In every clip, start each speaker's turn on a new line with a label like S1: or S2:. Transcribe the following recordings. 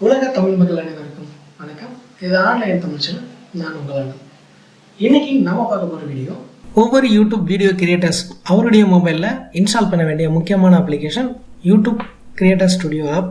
S1: உலக தமிழ் மக்கள் அனைவருக்கும் வணக்கம். இது ஆன்லைன் தமிழ் சேனல் நான் உங்கள் இன்னைக்கு நாம பார்க்க போகிற வீடியோ ஒவ்வொரு யூடியூப் வீடியோ கிரியேட்டர்ஸ் அவருடைய மொபைலில் இன்ஸ்டால் பண்ண வேண்டிய முக்கியமான application YouTube creator studio app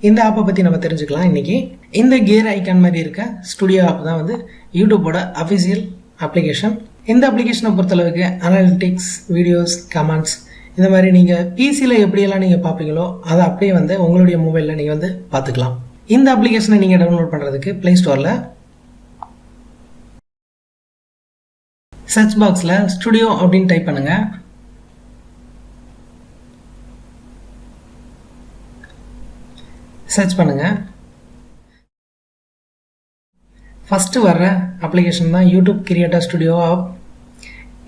S1: இந்த ஆப்பை பற்றி நம்ம தெரிஞ்சுக்கலாம் இன்னைக்கு. இந்த கியர் ஐக்கான் மாதிரி இருக்க ஸ்டுடியோ ஆப் தான் வந்து யூடியூப்போட அஃபிஷியல் அப்ளிகேஷன் இந்த அப்ளிகேஷனை பொறுத்தளவுக்கு அனாலிட்டிக்ஸ் வீடியோஸ் கமெண்ட்ஸ் இந்த மாதிரி நீங்கள் பிசியில் எப்படியெல்லாம் நீங்கள் பார்ப்பீங்களோ அதை அப்படியே வந்து உங்களுடைய மொபைலில் நீங்கள் வந்து பார்த்துக்கலாம். இந்த அப்ளிகேஷனை நீங்கள் டவுன்லோட் பண்ணுறதுக்கு ப்ளே ஸ்டோரில் சர்ச் பாக்ஸில் ஸ்டுடியோ அப்படின்னு டைப் பண்ணுங்கள் சர்ச் பண்ணுங்கள் ஃபஸ்ட்டு வர்ற அப்ளிகேஷன் தான் யூடியூப் கிரியேட்டர் ஸ்டுடியோ ஆப்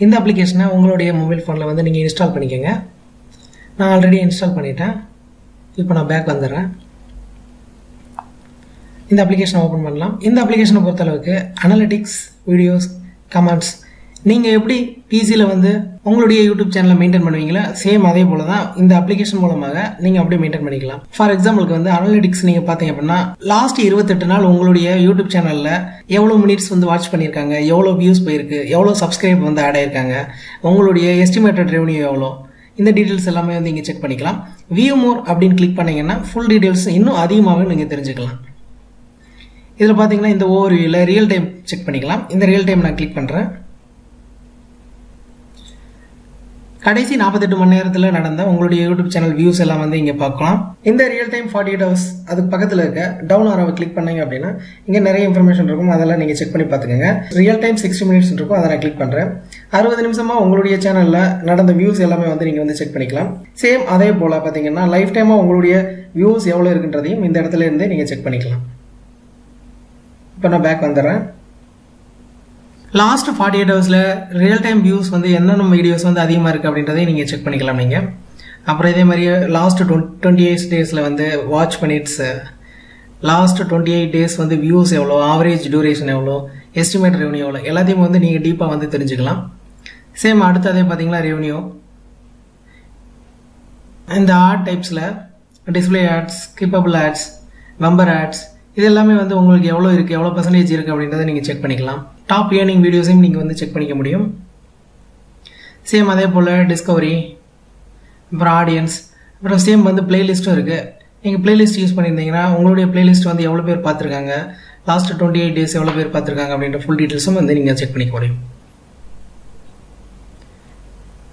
S1: இந்த அப்ளிகேஷனை உங்களுடைய மொபைல் ஃபோனில் வந்து நீங்கள் இன்ஸ்டால் பண்ணிக்கோங்க. நான் ஆல்ரெடி இன்ஸ்டால் பண்ணிட்டேன். இப்போ நான் பேக் வந்துடுறேன். இந்த அப்ளிகேஷனை ஓப்பன் பண்ணலாம். இந்த அப்ளிகேஷனை பொறுத்தளவுக்கு அனலிட்டிக்ஸ் வீடியோஸ் கமெண்ட்ஸ் நீங்கள் எப்படி பிசியில் வந்து உங்களுடைய யூடியூப் சேனலை மெயின்டைன் பண்ணுவீங்களோ சேம் அதே போல தான் இந்த அப்ளிகேஷன் மூலமாக நீங்கள் அப்படியே மெயின்டைன் பண்ணிக்கலாம். ஃபார் எக்ஸாம்பிளுக்கு வந்து அனலிட்டிக்ஸ் நீங்கள் பார்த்தீங்க அப்படின்னா லாஸ்ட் இருபத்தெட்டு நாள் உங்களுடைய யூடியூப் சேனலில் எவ்வளோ மினிட்ஸ் வந்து வாட்ச் பண்ணியிருக்காங்க எவ்வளோ வியூஸ் போயிருக்கு எவ்வளோ சப்ஸ்கிரைப் வந்து ஆட் ஆயிருக்காங்க உங்களுடைய எஸ்டிமேட்டட் ரெவன்யூ எவ்வளோ இந்த டீட்டெயில்ஸ் எல்லாமே வந்து இங்கே செக் பண்ணிக்கலாம். வியூ மோர் அப்படின்னு கிளிக் பண்ணிங்கன்னா ஃபுல் டீட்டெயில்ஸ் இன்னும் அதிகமாகவே நீங்கள் தெரிஞ்சுக்கலாம். இதில் பார்த்தீங்கன்னா இந்த ஓவர் வியூவில் ரியல் டைம் செக் பண்ணிக்கலாம். இந்த ரியல் டைம் நான் கிளிக் பண்ணுறேன் கடைசி நாற்பத்தெட்டு மணி நேரத்தில் நடந்த உங்களுடைய யூடியூப் சேனல் வியூஸ் எல்லாம் வந்து இங்கே பார்க்கலாம். இந்த real time forty eight hours அதுக்கு பக்கத்தில் இருக்க டவுன் ஆரவை கிளிக் பண்ணீங்க அப்படின்னா இங்கே நிறைய இன்ஃபர்மேஷன் இருக்கும். அதெல்லாம் நீங்கள் செக் பண்ணி பார்த்துக்கோங்க. ரியல் டைம் சிக்ஸ்டி மினிட்ஸ் இருக்கும். அதை நான் கிளிக் பண்ணுறேன் அறுபது நிமிஷமாக உங்களுடைய சேனலில் நடந்த வியூஸ் எல்லாமே வந்து நீங்கள் வந்து செக் பண்ணிக்கலாம். சேம் அதே போல் பார்த்தீங்கன்னா லைஃப் டைமாக உங்களுடைய வியூஸ் எவ்வளோ இருக்குன்றதையும் இந்த இடத்துல இருந்தே நீங்கள் செக் பண்ணிக்கலாம். இப்போ நான் பேக் வந்துடுறேன். லாஸ்ட் ஃபார்ட்டி எயிட் ஹவர்ஸில் ரியல் டைம் வியூஸ் வந்து என்னென்ன வீடியோஸ் வந்து அதிகமாக இருக்குது அப்படின்றதையும் நீங்கள் செக் பண்ணிக்கலாம் நீங்கள் அப்புறம் இதே மாதிரி லாஸ்ட் டுவெண்ட் டுவெண்ட்டி எயிட் டேஸில் வந்து வாட்ச் பண்ணிட்ஸ் லாஸ்ட் டுவெண்ட்டி எயிட் டேஸ் வந்து வியூஸ் எவ்வளோ ஆவரேஜ் டியூரேஷன் எவ்வளோ எஸ்டிமேட் ரெவன்யூ எவ்வளோ எல்லாத்தையும் வந்து நீங்கள் டீப்பாக வந்து தெரிஞ்சுக்கலாம். சேம் அடுத்ததே பார்த்தீங்களா ரெவன்யூ இந்த ad டைப்ஸில் display ads skippable ads member ads இது எல்லாமே வந்து உங்களுக்கு எவ்வளோ இருக்குது எவ்வளோ பர்சன்டேஜ் இருக்குது அப்படின்றத நீங்கள் செக் பண்ணிக்கலாம். டாப் ஏர்னிங் வீடியோஸையும் நீங்கள் வந்து செக் பண்ணிக்க முடியும். சேம் அதே போல் டிஸ்கவரி அப்புறம் ஆடியன்ஸ் அப்புறம் சேம் வந்து பிளேலிஸ்ட்டும் இருக்குது நீங்கள் பிளேலிஸ்ட் யூஸ் பண்ணியிருந்தீங்கன்னா உங்களுடைய பிளேலிஸ்ட் வந்து எவ்வளோ பேர் பார்த்துருக்காங்க? லாஸ்ட் டுவெண்ட்டி எயிட் டேஸ் எவ்வளோ பேர் பார்த்துருக்காங்க அப்படின்ற ஃபுல் டீட்டெயில்ஸும் வந்து நீங்கள் செக் பண்ணிக்க முடியும்.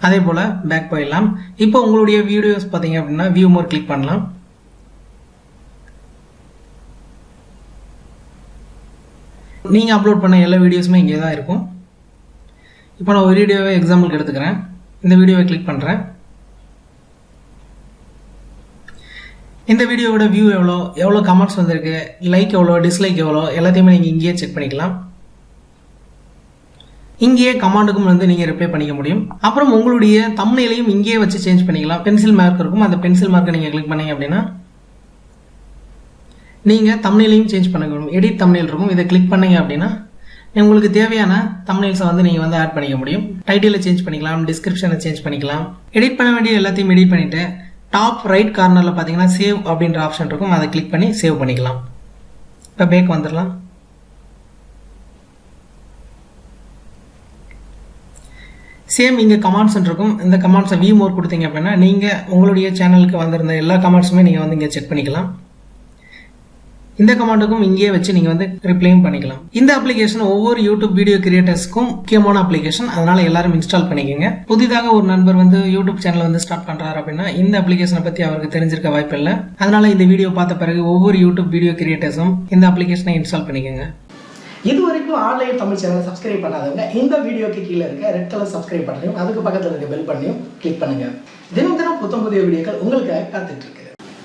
S1: அதே போல் பேக் போயிடலாம். இப்போ உங்களுடைய வீடியோஸ் பார்த்தீங்க அப்படின்னா வியூ மோர் கிளிக் பண்ணலாம். நீங்கள் அப்லோட் பண்ண எல்லா வீடியோஸுமே இங்கே தான் இருக்கும். இப்போ நான் ஒரு வீடியோவை எக்ஸாம்பிளுக்கு எடுத்துக்கிறேன். இந்த வீடியோவை கிளிக் பண்ணுறேன் இந்த வீடியோவோட வியூ எவ்வளோ எவ்வளோ கமெண்ட்ஸ் வந்திருக்கு லைக் எவ்வளோ டிஸ்லைக் எவ்வளோ எல்லாத்தையுமே நீங்கள் இங்கேயே செக் பண்ணிக்கலாம். இங்கேயே கமாண்டுக்கும் வந்து நீங்கள் ரிப்ளை பண்ணிக்க முடியும். அப்புறம் உங்களுடைய தமிழையும் இங்கேயே வச்சு சேஞ்ச் பண்ணிக்கலாம். பென்சில் மார்க் இருக்கும். அந்த பென்சில் மார்க்கை நீங்கள் கிளிக் பண்ணீங்க அப்படின்னா நீங்கள் தமிழ்லையும் சேஞ்ச் பண்ண எடிட் தமிழில் இருக்கும். இதை கிளிக் பண்ணிங்க அப்படின்னா உங்களுக்கு தேவையான தமிழ்ஸை வந்து நீங்கள் வந்து ஆட் பண்ணிக்க முடியும். டைட்டிலை சேஞ்ச் பண்ணிக்கலாம். டிஸ்கிரிப்ஷனை சேஞ்ச் பண்ணிக்கலாம். எடிட் பண்ண வேண்டிய எல்லாத்தையும் எடிட் பண்ணிவிட்டு டாப் ரைட் கார்னரில் பார்த்தீங்கன்னா சேவ் அப்படின்ற ஆப்ஷன் இருக்கும். அதை கிளிக் பண்ணி சேவ் பண்ணிக்கலாம். இப்போ பேக் வந்துடலாம். சேம் இங்கே கமாண்ட்ஸ் இருக்கும். இந்த கமாண்ட்ஸை வியூ மோர் கொடுத்தீங்க அப்படின்னா நீங்கள் உங்களுடைய சேனலுக்கு வந்திருந்த எல்லா கமாண்ட்ஸுமே நீங்கள் வந்து இங்கே செக் பண்ணிக்கலாம். இந்த கமாண்டுக்கும் இங்கேயே வச்சு நீங்கள் வந்து ரிப்ளையும் பண்ணிக்கலாம். இந்த அப்ளிகேஷன் ஒவ்வொரு யூடியூப் வீடியோ கிரியேட்டர்ஸ்க்கும் முக்கியமான அப்ளிகேஷன் அதனால எல்லாரும் இன்ஸ்டால் பண்ணிக்கோங்க. புதிதாக ஒரு நண்பர் வந்து யூடியூப் சேனல் வந்து ஸ்டார்ட் பண்ணுறாரு அப்படின்னா இந்த அப்ளிகேஷனை பற்றி அவருக்கு தெரிஞ்சிருக்க வாய்ப்பு இல்லை. அதனால இந்த வீடியோ பார்த்த பிறகு ஒவ்வொரு யூடியூப் வீடியோ கிரியேட்டர்ஸும் இந்த அப்ளிகேஷனை இன்ஸ்டால் பண்ணிக்கோங்க. இது வரைக்கும் ஆன்லைன் தமிழ் சேனலை சப்ஸ்கிரைப் பண்ணாதவங்க இந்த வீடியோக்கு கீழே இருக்க ரெட் கலர் சப்ஸ்கிரைப் பண்ணையும் அதுக்கு பக்கத்தில் இருக்க பெல் பண்ணியும் கிளிக் பண்ணுங்க. தினம் தினம் புத்தம் புதிய வீடியோக்கள் உங்களுக்காக காத்துட்டு இருக்கு.